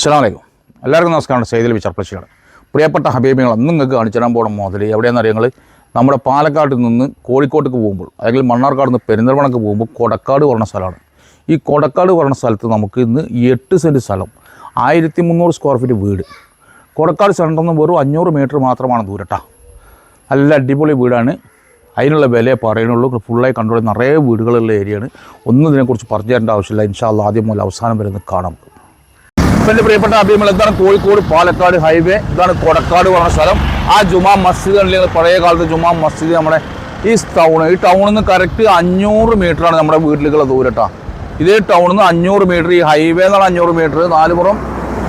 അസ്സലാമലൈക്കും. എല്ലാവർക്കും നമസ്കാരം. സെയ്തിൽ വിചർപ്പളശ്ശിയാണ് പ്രിയപ്പെട്ട ഹബീബികൾ അന്ന് നിങ്ങൾക്ക് കാണിച്ചു തരാൻ പോകണം മുതൽ എവിടെയാണെന്ന് നിങ്ങൾ നമ്മുടെ പാലക്കാട്ടിൽ നിന്ന് കോഴിക്കോട്ടേക്ക് പോകുമ്പോൾ അല്ലെങ്കിൽ മണ്ണാർക്കാട് നിന്ന് പെരിന്തൽമണ്ണക്ക് പോകുമ്പോൾ കൊടക്കാട് പറഞ്ഞ സ്ഥലമാണ്. ഈ കൊടക്കാട് പറഞ്ഞ സ്ഥലത്ത് നമുക്ക് ഇന്ന് എട്ട് സെന്റ് സ്ഥലം ആയിരത്തി മുന്നൂറ് സ്ക്വയർ ഫീറ്റ് വീട്. കൊടക്കാട് സെന്ററിൽ നിന്ന് വെറും അഞ്ഞൂറ് മീറ്റർ മാത്രമാണ് ദൂരട്ടാ. നല്ല അടിപൊളി വീടാണ്. അതിനുള്ള വിലയെ പറയുന്നുള്ളൂ. ഫുള്ളായി കണ്ടുകൊണ്ട് നിറയെ വീടുകളുള്ള ഏരിയയാണ്. ഒന്നും ഇതിനെക്കുറിച്ച് പറഞ്ഞു തരേണ്ട ആവശ്യമില്ല. ഇൻഷാല്ല ആദ്യം മുതൽ അവസാനം വരെ ഒന്ന് കാണാം എന്റെ പ്രിയപ്പെട്ട അഭിമുഖം എന്താണ് കോഴിക്കോട് പാലക്കാട് ഹൈവേ. ഇതാണ് കൊടക്കാട് പറഞ്ഞ സ്ഥലം. ആ ജുമാ മസ്ജിദ് അല്ലെങ്കിൽ പഴയ കാലത്ത് ജുമാ മസ്ജിദ് നമ്മുടെ ഈ ടൗൺ ഈ ടൗണിൽ നിന്ന് കറക്റ്റ് അഞ്ഞൂറ് മീറ്ററാണ് നമ്മുടെ വീട്ടിലേക്കുള്ള ദൂരട്ടാ ഇതേ ടൗണിൽ നിന്ന് അഞ്ഞൂറ് മീറ്റർ ഈ ഹൈവേ എന്നാണ് അഞ്ഞൂറ് മീറ്റർ നാലുപുറം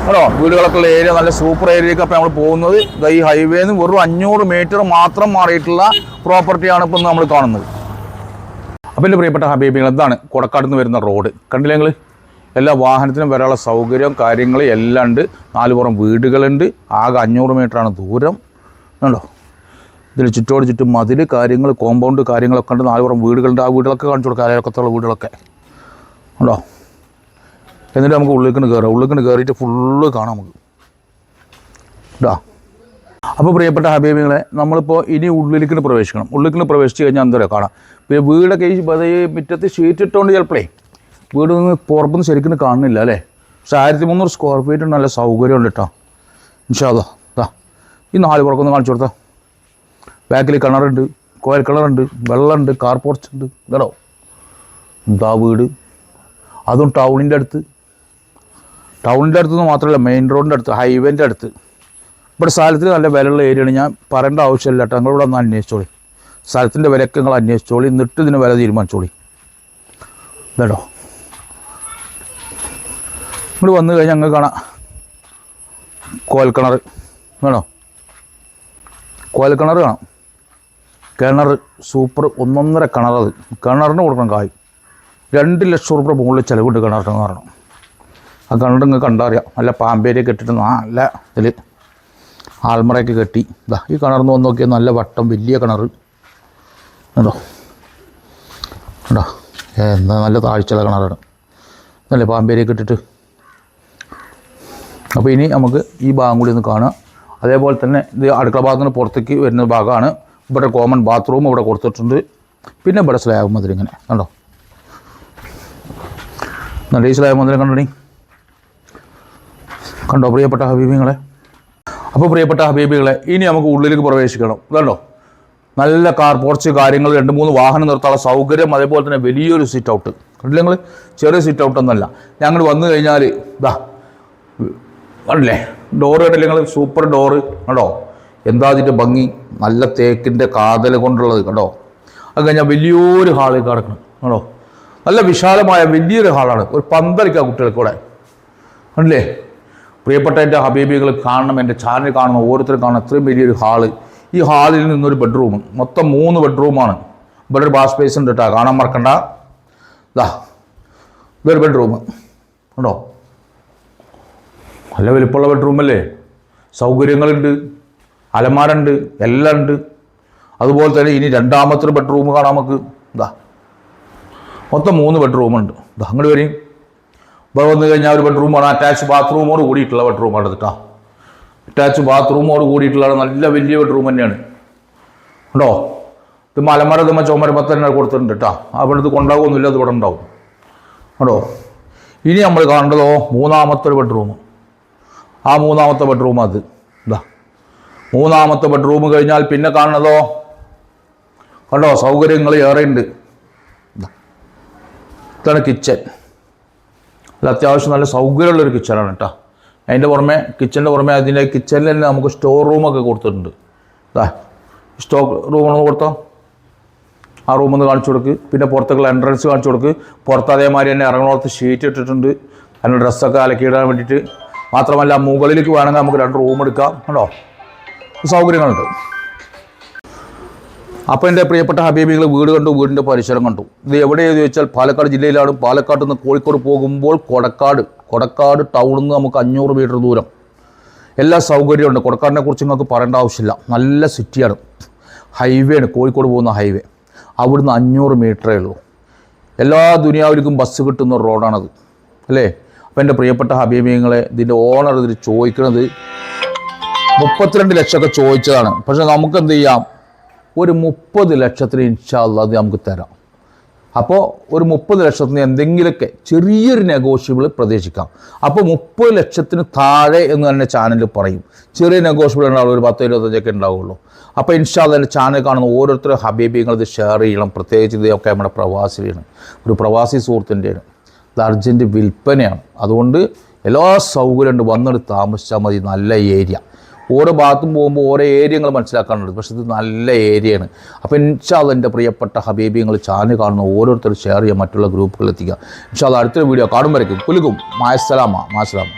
കേട്ടോ? വീടുകളൊക്കെ ഉള്ള ഏരിയ നല്ല സൂപ്പർ ഏരിയയൊക്കെ അപ്പോൾ നമ്മൾ പോകുന്നത്. ഈ ഈ ഹൈവേന്ന് വെറും അഞ്ഞൂറ് മീറ്റർ മാത്രം മാറിയിട്ടുള്ള പ്രോപ്പർട്ടിയാണ് ഇപ്പം നമ്മൾ കാണുന്നത്. അപ്പോൾ എന്റെ പ്രിയപ്പെട്ട ഹബീബികൾ എന്താണ് കൊടക്കാട് നിന്ന് വരുന്ന റോഡ് കണ്ടില്ലേ നിങ്ങൾ? എല്ലാ വാഹനത്തിനും വരാനുള്ള സൗകര്യവും കാര്യങ്ങളും എല്ലാം ഉണ്ട്. നാലുപുറം വീടുകളുണ്ട്. ആകെ അഞ്ഞൂറ് മീറ്ററാണ് ദൂരം. ഉണ്ടോ ഇതിൽ ചുറ്റോട് ചുറ്റും മതിൽ കാര്യങ്ങൾ കോമ്പൗണ്ട് കാര്യങ്ങളൊക്കെ ഉണ്ട്. നാലുപുറം വീടുകളുണ്ട്. ആ വീടുകളൊക്കെ കാണിച്ചു കൊടുക്കുക അരക്കത്തുള്ള വീടുകളൊക്കെ. ഉണ്ടോ എന്നിട്ട് നമുക്ക് ഉള്ളിലേക്ക് കയറാം ഉള്ളിൽക്കിന് കയറിയിട്ട് ഫുള്ള് കാണാം നമുക്ക്. ഇതാ. അപ്പോൾ പ്രിയപ്പെട്ട ഹബീബികളെ നമ്മളിപ്പോൾ ഇനി ഉള്ളിലേക്ക് പ്രവേശിക്കണം. ഉള്ളിലേക്ക് പ്രവേശിച്ച് കഴിഞ്ഞാൽ എന്തോ കാണാം. പിന്നെ വീടൊക്കെ ഈ മുറ്റത്ത് ഷീറ്റ് ഇട്ടുകൊണ്ട് ചിലപ്പോഴേ വീട് നിന്ന് പുറത്തുനിന്ന് ശരിക്കും കാണുന്നില്ല അല്ലേ? പക്ഷെ ആയിരത്തി മുന്നൂറ് സ്ക്വയർ ഫീറ്റ് നല്ല സൗകര്യമുണ്ട് കേട്ടോ ഇൻഷാദോ ദാ ഈ നാല് പുറക്കൊന്ന് കാണിച്ചു കൊടുത്താ. ബാക്കിൽ കിണറുണ്ട് കോയൽ കിണറുണ്ട് വെള്ളമുണ്ട് കാർ പോർച്ച് ഉണ്ട്. കേട്ടോ ഇതാ വീട്. അതും ടൗണിന്റെ അടുത്ത്. ടൗണിന്റെ അടുത്തുനിന്ന് മാത്രമല്ല മെയിൻ റോഡിന്റെ അടുത്ത് ഹൈവേന്റെ അടുത്ത്. ഇവിടെ സ്ഥലത്തിന് നല്ല വിലയുള്ള ഏരിയയാണ് ഞാൻ പറയേണ്ട ആവശ്യമില്ല കേട്ടോ നിങ്ങളിവിടെ ഒന്ന് അന്വേഷിച്ചോളി. സ്ഥലത്തിന്റെ വിലയൊക്കെ നിങ്ങൾ അന്വേഷിച്ചോളി. എന്നിട്ട് ഇതിന് വില തീരുമാനിച്ചോളി. കേട്ടോ ഇങ്ങോട്ട് വന്നു കഴിഞ്ഞാൽ ഞങ്ങൾ കാണാം. കോൽക്കിണർ വേണോ? കോൽക്കിണർ കാണാം. കിണർ സൂപ്പർ ഒന്നൊന്നര കിണറത് കിണറിന് കൊടുക്കണം കായ്. രണ്ട് ലക്ഷം റുപ്യ മുകളിൽ ചിലവുണ്ട് കിണറിന് കാരണം ആ കിണർ ഇങ്ങ് കണ്ടറിയാം നല്ല പാമ്പേരിയൊക്കെ ഇട്ടിട്ട് നല്ല ഇതിൽ ആൽമറയൊക്കെ കെട്ടി. ഇതാ ഈ കിണറിന്ന് വന്ന് നോക്കിയാൽ നല്ല വട്ടം വലിയ കിണർ ഉണ്ടോ ഉണ്ടോ എന്താ നല്ല താഴ്ചയുള്ള കിണറാണ്. നല്ല പാമ്പേരിയൊക്കെ ഇട്ടിട്ട്? അപ്പോൾ ഇനി നമുക്ക് ഈ ഭാഗം കൂടി ഒന്ന് കാണാം. അതേപോലെ തന്നെ ഇത് അടുക്കള ഭാഗത്ത് നിന്ന് പുറത്തേക്ക് വരുന്ന ഭാഗമാണ്. ഇവിടെ കോമൺ ബാത്റൂം ഇവിടെ കൊടുത്തിട്ടുണ്ട്. പിന്നെ ഇവിടെ സ്ലാബ് മതിൽ ഇങ്ങനെ. കണ്ടോ? നല്ല ഈ സ്ലാബ് മതിൽ കണ്ടോണി കണ്ടോ പ്രിയപ്പെട്ട ഹബീബിങ്ങളെ അപ്പോൾ പ്രിയപ്പെട്ട ഹബീബികളെ ഇനി നമുക്ക് ഉള്ളിലേക്ക് പ്രവേശിക്കണം. കണ്ടോ? നല്ല കാർ പോർച്ച് കാര്യങ്ങൾ രണ്ട് മൂന്ന് വാഹനം നിർത്താനുള്ള സൗകര്യം അതേപോലെ തന്നെ വലിയൊരു സിറ്റ് ഔട്ട് കണ്ടില്ല നിങ്ങൾ ചെറിയ സിറ്റ് ഔട്ട് ഒന്നല്ല ഞങ്ങൾ വന്നു കഴിഞ്ഞാൽ ഇതാ കണ്ടില്ലേ ഡോറ് കണ്ടില്ലേ നിങ്ങൾ സൂപ്പർ ഡോറ് കണ്ടോ? എന്താ അതിന്റെ ഭംഗി? നല്ല തേക്കിന്റെ കാതൽ കൊണ്ടുള്ളത് കണ്ടോ? അത് കഴിഞ്ഞാൽ വലിയൊരു ഹാളിൽ കിടക്കണം കണ്ടോ? നല്ല വിശാലമായ വലിയൊരു ഹാളാണ് ഒരു പന്തലിക്ക കുട്ടികൾക്ക് കൂടെ കണ്ടില്ലേ? പ്രിയപ്പെട്ട എന്റെ ഹബീബികൾ കാണണം എന്റെ ചാനൽ കാണണം ഓരോരുത്തരും കാണണം. അത്രയും വലിയൊരു ഹാൾ ഈ ഹാളിൽ നിന്നൊരു ബെഡ്റൂം മൊത്തം മൂന്ന് ബെഡ്റൂമാണ് ഇവിടെ ഒരു ബാസ്പേസ് സ്പേസ് ഉണ്ട് കേട്ടോ കാണാൻ മറക്കണ്ട. ഇതാ ഇതൊരു ബെഡ്റൂം ഉണ്ടോ നല്ല വലിപ്പമുള്ള ബെഡ്റൂമല്ലേ സൗകര്യങ്ങളുണ്ട് അലമാരുണ്ട് എല്ലാം ഉണ്ട് അതുപോലെ തന്നെ ഇനി രണ്ടാമത്തെ ഒരു ബെഡ്റൂം കാണാം നമുക്ക്. ഇതാ മൊത്തം മൂന്ന് ബെഡ്റൂമുണ്ട് ഇതാ അങ്ങോട്ട് വരും. ഇവിടെ വന്നു കഴിഞ്ഞാൽ ഒരു ബെഡ്റൂമാണ് അറ്റാച്ച് ബാത്റൂമോട് കൂടിയിട്ടുള്ള ബെഡ്റൂമാണ് എടുത്തിട്ടാ അറ്റാച്ച് ബാത്റൂമോട് കൂടിയിട്ടുള്ള നല്ല വലിയ ബെഡ്റൂം തന്നെയാണ്. ഉണ്ടോ? ഇത് മലമര ഇതുമ്മ ചുമരപ്പത്ത് തന്നെ കൊടുത്തിട്ടുണ്ട് കേട്ടോ. അവിടെ ഇത് കൊണ്ടാകുമൊന്നുമില്ല അത് ഇവിടെ ഉണ്ടാവും. ഉണ്ടോ? ഇനി നമ്മൾ കാണേണ്ടതോ മൂന്നാമത്തെ ഒരു ബെഡ്റൂം ആ മൂന്നാമത്തെ ബെഡ്റൂം അത്. ഇതാ മൂന്നാമത്തെ ബെഡ്റൂം കഴിഞ്ഞാൽ പിന്നെ കാണുന്നതോ കണ്ടോ? സൗകര്യങ്ങൾ ഏറെയുണ്ട്. ഇതാണ് കിച്ചൺ അല്ല അത്യാവശ്യം നല്ല സൗകര്യമുള്ളൊരു കിച്ചണാണ് കേട്ടോ. അതിന്റെ പുറമെ കിച്ചന്റെ പുറമെ അതിന്റെ കിച്ചണിൽ തന്നെ നമുക്ക് സ്റ്റോർ റൂമൊക്കെ കൊടുത്തിട്ടുണ്ട്. ഇതാ സ്റ്റോർ റൂമൊന്ന് കൊടുത്തോ? ആ റൂമൊന്ന് കാണിച്ചു കൊടുക്ക്. പിന്നെ പുറത്തേക്കുള്ള എൻട്രൻസ് കാണിച്ചു കൊടുക്ക്. പുറത്ത് അതേമാതിരി തന്നെ ഇറങ്ങണോർത്ത് ഷീറ്റ് ഇട്ടിട്ടുണ്ട്. അതിന്റെ ഡ്രസ്സൊക്കെ അലക്കിയിടാൻ വേണ്ടിയിട്ട്. മാത്രമല്ല മുകളിലേക്ക് വേണമെങ്കിൽ നമുക്ക് രണ്ട് റൂം എടുക്കാം. കേട്ടോ സൗകര്യങ്ങളുണ്ട്. അപ്പോൾ എന്റെ പ്രിയപ്പെട്ട ഹബീബികൾ വീട് കണ്ടു വീടിന്റെ പരിസരം കണ്ടു. ഇത് എവിടെയെന്ന് ചോദിച്ചാൽ പാലക്കാട് ജില്ലയിലാണ്. പാലക്കാട് നിന്ന് കോഴിക്കോട് പോകുമ്പോൾ കൊടക്കാട് കൊടക്കാട് ടൗണിൽ നിന്ന് നമുക്ക് അഞ്ഞൂറ് മീറ്റർ ദൂരം. എല്ലാ സൗകര്യമുണ്ട്. കൊടക്കാടിനെ കുറിച്ച് നിങ്ങൾക്ക് പറയേണ്ട ആവശ്യമില്ല. നല്ല സിറ്റിയാണ് ഹൈവേ ആണ്. കോഴിക്കോട് പോകുന്ന ഹൈവേ അവിടുന്ന് അഞ്ഞൂറ് മീറ്ററേ ഉള്ളൂ. എല്ലാ ദുനിയാവിലേക്കും ബസ് കിട്ടുന്ന റോഡാണത് അല്ലേ? അപ്പോൾ എന്റെ പ്രിയപ്പെട്ട ഹബീബിങ്ങളെ ഇതിന്റെ ഓണർ ഇതിൽ ചോദിക്കുന്നത് മുപ്പത്തിരണ്ട് ലക്ഷമൊക്കെ ചോദിച്ചതാണ്. പക്ഷെ നമുക്ക് എന്ത് ചെയ്യാം? ഒരു മുപ്പത് ലക്ഷത്തിന് ഇൻഷാല്ല അത് നമുക്ക് തരാം. അപ്പോൾ ഒരു മുപ്പത് ലക്ഷത്തിന് എന്തെങ്കിലുമൊക്കെ ചെറിയൊരു നെഗോഷ്യബിൾ പ്രതീക്ഷിക്കാം. അപ്പോൾ മുപ്പത് ലക്ഷത്തിന് താഴെ എന്ന് തന്നെ ചാനൽ പറയും. ചെറിയ നെഗോഷ്യബിൾ ഉണ്ടാവുള്ളൂ ഒരു പത്തോ ഇരുപത്തഞ്ചൊക്കെ ഉണ്ടാവുള്ളൂ. അപ്പോൾ ഇൻഷാല്ല എന്റെ ചാനൽ കാണുന്ന ഓരോരുത്തരും ഹബീബിങ്ങൾ ഇത് ഷെയർ ചെയ്യണം. പ്രത്യേകിച്ച് ഇതൊക്കെ നമ്മുടെ പ്രവാസിയാണ് ഒരു പ്രവാസി സുഹൃത്തിന്റെയാണ് അർജന്റ് വിൽപ്പനയാണ്. അതുകൊണ്ട് എല്ലാ സൗകര്യമുണ്ട്. വന്നിട്ട് താമസിച്ചാൽ മതി. നല്ല ഏരിയ. ഓരോ ഭാഗത്തും പോകുമ്പോൾ ഓരോ ഏരിയകൾ മനസ്സിലാക്കാനുണ്ട്. പക്ഷേ ഇത് നല്ല ഏരിയയാണ്. അപ്പോൾ ഇൻഷാല്ല എന്റെ പ്രിയപ്പെട്ട ഹബീബിങ്ങൾ ചാനൽ കാണുന്ന ഓരോരുത്തരും ഷെയർ ചെയ്യുക മറ്റുള്ള ഗ്രൂപ്പുകളിൽ എത്തിക്കുക. ഇൻഷാല്ല അടുത്തൊരു വീഡിയോ കാണുമ്പോഴേക്കും കുലുക്കും മായസ്സലാമ. മാസലാമ